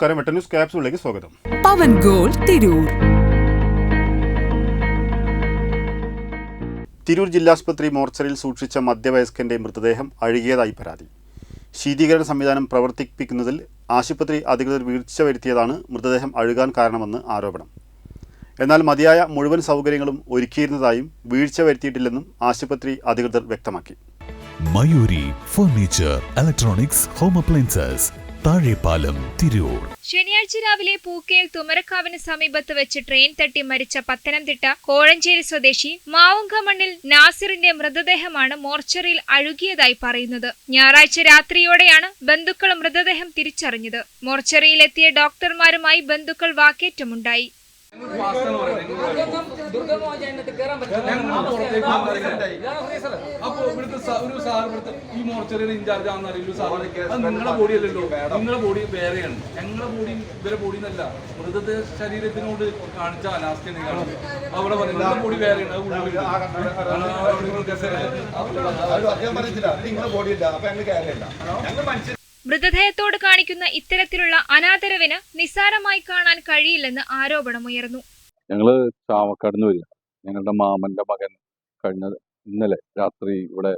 നമസ്കാരം. വെട്ട ന്യൂസ് ക്യാപ്സിലേക്ക് സ്വാഗതം. പവൻ ഗോൾ തിരൂർ. തിരൂർ ജില്ലാസ്പത്രി മോർച്ചറിയിൽ സൂക്ഷിച്ച മധ്യവയസ്കന്റെ മൃതദേഹം അഴുകിയതായി പരാതി. ശീതീകരണ സംവിധാനം പ്രവർത്തിപ്പിക്കുന്നതിൽ ആശുപത്രി അധികൃതർ വീഴ്ച വരുത്തിയതാണ് മൃതദേഹം അഴുകാൻ കാരണമെന്ന് ആരോപണം. എന്നാൽ മതിയായ മുഴുവൻ സൗകര്യങ്ങളും ഒരുക്കിയിരുന്നതായും വീഴ്ച വരുത്തിയിട്ടില്ലെന്നും ആശുപത്രി അധികൃതർ വ്യക്തമാക്കി. Mayuri furniture electronics home appliances Thazhepalam Tirur. ശനിയാഴ്ച രാവിലെ പൂക്കയിൽ തുമരക്കാവിന് സമീപത്ത് വെച്ച് ട്രെയിൻ തട്ടി മരിച്ച പത്തനംതിട്ട കോഴഞ്ചേരി സ്വദേശി മാവുങ്കമണ്ണിൽ നാസിറിന്റെ മൃതദേഹമാണ് മോർച്ചറിയിൽ അഴുകിയതായി പറയുന്നത്. ഞായറാഴ്ച രാത്രിയോടെയാണ് ബന്ധുക്കൾ മൃതദേഹം തിരിച്ചറിഞ്ഞത്. മോർച്ചറിയിലെത്തിയ ഡോക്ടർമാരുമായി ബന്ധുക്കൾ വാക്കേറ്റമുണ്ടായി. അപ്പൊ ഇവിടുത്തെ ഒരു സാർ ഇവിടുത്തെ ഈ മോർച്ചറിയുടെ ഇൻചാർജ് ആണെന്ന് അറിയില്ല. സാർ നിങ്ങളുടെ ബോഡി അല്ലല്ലോ. നിങ്ങളുടെ ബോഡി വേറെയാണ്. ഞങ്ങളുടെ ബോഡി ഇവരെ ബോഡി എന്നല്ല. മൃതദേഹ ശരീരത്തിനോട് കാണിച്ച അനാസ്ഥയാണ് കാണിച്ചത് അവിടെ പറഞ്ഞു നിങ്ങളുടെ ബോഡി വേറെയാണ്. അത് ഉള്ളിൽ. മൃതദേഹത്തോട് കാണിക്കുന്ന ഇത്തരത്തിലുള്ള അനാദരവിന് നിസ്സാരമായി കാണാൻ കഴിയില്ലെന്ന് ആരോപണമുയർന്നു. ഞങ്ങൾ ചാവക്കാട് നിന്ന് വരിക. ഞങ്ങളുടെ മാമന്റെ മകൻ കഴിഞ്ഞ ഇന്നലെ രാത്രി ഇവിടെ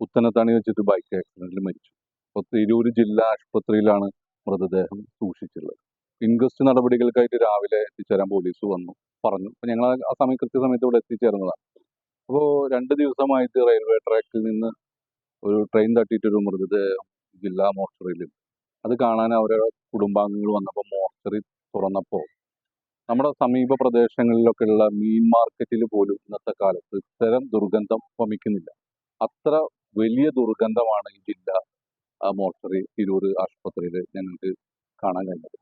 പുത്തനത്താണി വെച്ചിട്ട് ബൈക്ക് ആക്സിഡന്റിൽ മരിച്ചു. അപ്പോൾ തിരൂർ ജില്ലാ ആശുപത്രിയിലാണ് മൃതദേഹം സൂക്ഷിച്ചിട്ടുള്ളത്. ഇൻക്വസ്റ്റ് നടപടികൾക്കായിട്ട് രാവിലെ എത്തിച്ചേരാൻ പോലീസ് വന്നു പറഞ്ഞു. അപ്പോൾ ഞങ്ങൾ ആ- സമയം കൃത്യസമയത്ത് ഇവിടെ എത്തിച്ചേർന്നതാണ്. അപ്പോൾ രണ്ട് ദിവസമായിട്ട് റെയിൽവേ ട്രാക്കിൽ നിന്ന് ഒരു ട്രെയിൻ തട്ടിയിട്ടൊരു മൃതദേഹം ജില്ലാ മോർച്ചറിയിൽ അത് കാണാൻ അവരുടെ കുടുംബാംഗങ്ങൾ വന്നപ്പോൾ മോർച്ചറി തുറന്നപ്പോൾ നമ്മുടെ സമീപ പ്രദേശങ്ങളിലൊക്കെയുള്ള മീൻ മാർക്കറ്റിൽ പോലും ഇന്നത്തെ കാലത്ത് ഇത്തരം ദുർഗന്ധം വമിക്കുന്നില്ല. അത്ര വലിയ ദുർഗന്ധമാണ് ഈ ജില്ല മോർച്ചറി തിരൂർ ആശുപത്രിയിൽ ഞങ്ങൾക്ക് കാണാൻ കഴിഞ്ഞത്.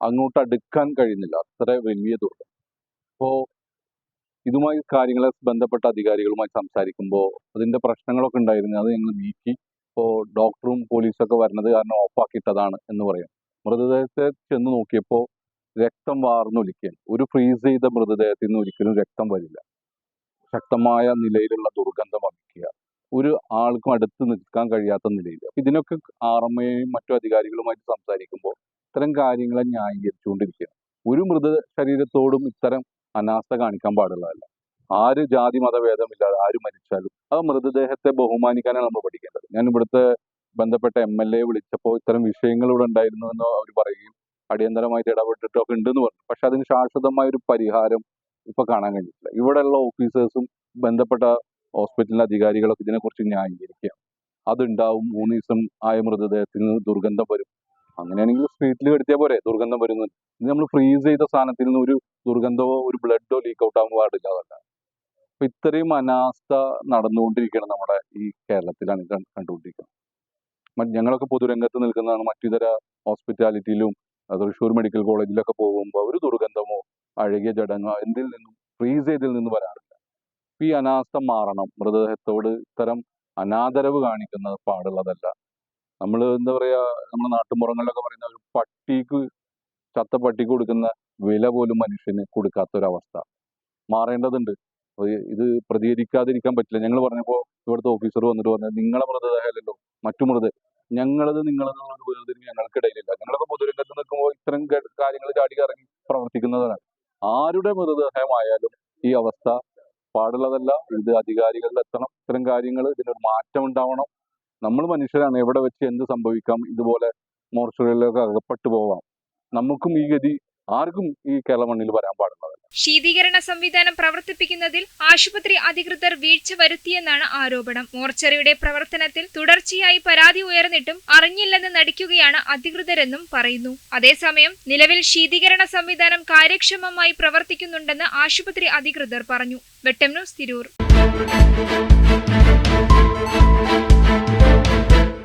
അങ്ങോട്ട് അടുക്കാൻ കഴിയുന്നില്ല. അത്ര വലിയ ദുർഗന്ധം. അപ്പോൾ ഇതുമായി കാര്യങ്ങളെ ബന്ധപ്പെട്ട അധികാരികളുമായി സംസാരിക്കുമ്പോൾ അതിന്റെ പ്രശ്നങ്ങളൊക്കെ ഉണ്ടായിരുന്നു. അത് ഞങ്ങൾ നീക്കി. ഇപ്പോൾ ഡോക്ടറും പോലീസൊക്കെ വരുന്നത് കാരണം ഓഫാക്കിയിട്ടതാണ് എന്ന് പറയും. മൃതദേഹത്തെ ചെന്ന് നോക്കിയപ്പോൾ രക്തം വാർന്നൊലിക്കുകയാണ് ഒരു ഫ്രീസ് ചെയ്ത മൃതദേഹത്തിൽ നിന്ന് ഒരിക്കലും രക്തം വരില്ല. ശക്തമായ നിലയിലുള്ള ദുർഗന്ധം വമിക്കുക ഒരു ആൾക്കും അടുത്ത് നിൽക്കാൻ കഴിയാത്ത നിലയിൽ അപ്പൊ ഇതിനൊക്കെ ആർ എം എയും മറ്റു അധികാരികളുമായിട്ട് സംസാരിക്കുമ്പോൾ ഇത്തരം കാര്യങ്ങളെ ന്യായീകരിച്ചുകൊണ്ടിരിക്കുകയാണ്. ഒരു മൃത ശരീരത്തോടും ഇത്തരം അനാസ്ഥ കാണിക്കാൻ പാടുള്ളതല്ല. ആര് ജാതി മതഭേദമില്ലാതെ ആര് മരിച്ചാലും ആ മൃതദേഹത്തെ ബഹുമാനിക്കാനാണ് നമ്മൾ പഠിക്കേണ്ടത്. ഞാൻ ഇവിടുത്തെ ബന്ധപ്പെട്ട എം എൽ എ വിളിച്ചപ്പോൾ ഇത്തരം വിഷയങ്ങൾ ഇവിടെ ഉണ്ടായിരുന്നു എന്ന് അവർ പറയുകയും അടിയന്തരമായിട്ട് ഇടപെട്ടിട്ടൊക്കെ ഉണ്ടെന്ന് പറഞ്ഞു. പക്ഷെ അതിന് ശാശ്വതമായ ഒരു പരിഹാരം ഇപ്പൊ കാണാൻ കഴിഞ്ഞിട്ടില്ല. ഇവിടെയുള്ള ഓഫീസേഴ്സും ബന്ധപ്പെട്ട ഹോസ്പിറ്റലിലെ അധികാരികളൊക്കെ ഇതിനെക്കുറിച്ച് ന്യായീകരിക്കുക അതുണ്ടാവും മൂന്ന് ദിവസം ആയ മൃതദേഹത്തിന് ദുർഗന്ധം വരും. അങ്ങനെയാണെങ്കിൽ സ്ട്രീറ്റിൽ കെടുത്തിയാൽ പോരെ ദുർഗന്ധം വരുന്നു ഇത് നമ്മൾ ഫ്രീസ് ചെയ്ത സാധനത്തിൽ നിന്ന് ഒരു ദുർഗന്ധമോ ഒരു ബ്ലഡോ ലീക്ക് ഔട്ട് ആകാൻ പാടില്ല അതല്ല. അപ്പൊ ഇത്രയും അനാസ്ഥ നടന്നുകൊണ്ടിരിക്കുകയാണ് നമ്മുടെ ഈ കേരളത്തിലാണ് കണ്ടുകൊണ്ടിരിക്കുന്നത്. ഞങ്ങളൊക്കെ പൊതുരംഗത്ത് നിൽക്കുന്നതാണ് മറ്റിതര ഹോസ്പിറ്റാലിറ്റിയിലും തൃശ്ശൂർ മെഡിക്കൽ കോളേജിലൊക്കെ പോകുമ്പോൾ ഒരു ദുർഗന്ധമോ അഴകിയ ജടങ്ങോ എന്തിൽ നിന്നും ഫ്രീസ് ചെയ്തിൽ നിന്ന് വരാറില്ല. ഈ അനാസ്ഥ മാറണം. മൃതദേഹത്തോട് ഇത്തരം അനാദരവ് കാണിക്കുന്നത് പാടുള്ളതല്ല. നമ്മൾ എന്താ പറയാ നമ്മുടെ നാട്ടുമ്പുറങ്ങളിലൊക്കെ പറയുന്ന ഒരു പട്ടിക്ക് ചത്ത പട്ടിക്ക് കൊടുക്കുന്ന വില പോലും മനുഷ്യന് കൊടുക്കാത്ത ഒരവസ്ഥ മാറേണ്ടതുണ്ട് ഇത് പ്രതികരിക്കാതിരിക്കാൻ പറ്റില്ല. ഞങ്ങൾ പറഞ്ഞപ്പോൾ ഇവിടുത്തെ ഓഫീസർ വന്നിട്ട് പറഞ്ഞത് നിങ്ങളെ മൃതദേഹമല്ലല്ലോ മറ്റു മൃതദേഹം ഞങ്ങളത് നിങ്ങളത് ഒരു വേർതിരിവ് ഞങ്ങൾക്കിടയിലില്ല. ഞങ്ങളൊക്കെ കാര്യങ്ങൾ ചാടി ഇറങ്ങി പ്രവർത്തിക്കുന്നതാണ് ആരുടെ മൃതദേഹമായാലും ഈ അവസ്ഥ പാടുള്ളതല്ല. ഇത് അധികാരികളിൽ എത്തണം. ഇത്തരം കാര്യങ്ങൾ ഇതിനൊരു മാറ്റം ഉണ്ടാവണം. നമ്മൾ മനുഷ്യരാണ്. എവിടെ വെച്ച് എന്ത് സംഭവിക്കാം? ഇതുപോലെ മോർച്ചുകളിലൊക്കെ അകപ്പെട്ടു പോവാം. നമുക്കും ഈ ഗതി ആർക്കും ഈ കേരള മണ്ണിൽ വരാൻ പാടുള്ളതല്ല ശീതീകരണ സംവിധാനം പ്രവർത്തിപ്പിക്കുന്നതിൽ ആശുപത്രി അധികൃതർ വീഴ്ച വരുത്തിയെന്നാണ് ആരോപണം. മോർച്ചറിയുടെ പ്രവർത്തനത്തിൽ തുടർച്ചയായി പരാതി ഉയർന്നിട്ടും അറിഞ്ഞില്ലെന്ന് നടിക്കുകയാണ് അധികൃതരെന്നും പറയുന്നു. അതേസമയം നിലവിൽ ശീതീകരണ സംവിധാനം കാര്യക്ഷമമായി പ്രവർത്തിക്കുന്നുണ്ടെന്ന് ആശുപത്രി അധികൃതർ പറഞ്ഞു. വെട്ടം ന്യൂസ് തിരൂർ.